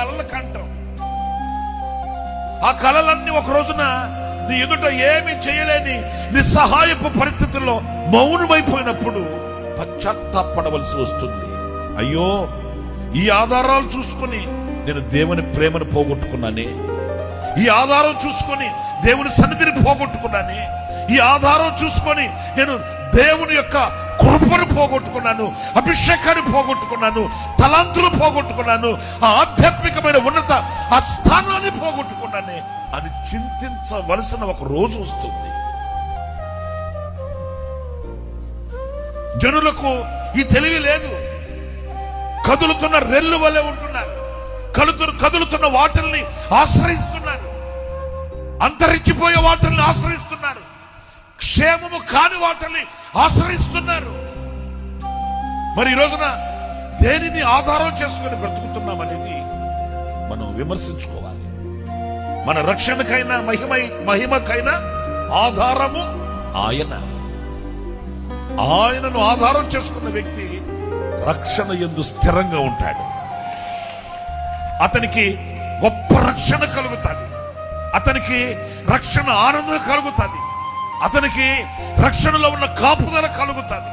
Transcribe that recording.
కలలు కంటాం ఆ కళలన్నీ ఒక రోజున నీ ఎదుట ఏమి చేయలేని నిస్సహాయపు పరిస్థితుల్లో మౌనమైపోయినప్పుడు పశ్చాత్తాపడవలసి వస్తుంది. అయ్యో ఈ ఆధారాలు చూసుకొని నేను దేవుని ప్రేమను పోగొట్టుకున్నానే. ఈ ఆధారం చూసుకొని దేవుని సన్నిధిని పోగొట్టుకున్నానే. ఈ ఆధారం చూసుకొని నేను దేవుని యొక్క కృపను పోగొట్టుకున్నాను అభిషేకాన్ని పోగొట్టుకున్నాను తలాంతులు పోగొట్టుకున్నాను ఆ ఆధ్యాత్మికమైన ఉన్నత ఆ స్థానాన్ని పోగొట్టుకున్నానే అని చింతించవలసిన ఒక రోజు వస్తుంది. జనులకు ఈ తెలివి లేదు. కదులుతున్న రెల్లు వలె ఉంటున్నారు. కలుతున్న కదులుతున్న వాటిల్ని ఆశ్రయిస్తున్నారు. అంతరించిపోయే వాటిల్ని ఆశ్రయిస్తున్నారు. క్షేమము కాని వాటిని ఆశ్రయిస్తున్నారు. మరి ఈ రోజున దేనిని ఆధారం చేసుకుని బ్రతుకుతున్నాం అనేది మనం విమర్శించుకోవాలి. మన రక్షణకైనా మహిమ మహిమకైనా ఆధారము ఆయన. ఆయనను ఆధారం చేసుకున్న వ్యక్తి రక్షణ ఎందు స్థిరంగా ఉంటాడు. అతనికి గొప్ప రక్షణ కలుగుతుంది. అతనికి రక్షణ ఆనందం కలుగుతుంది. అతనికి రక్షణలో ఉన్న కాపుదల కలుగుతుంది.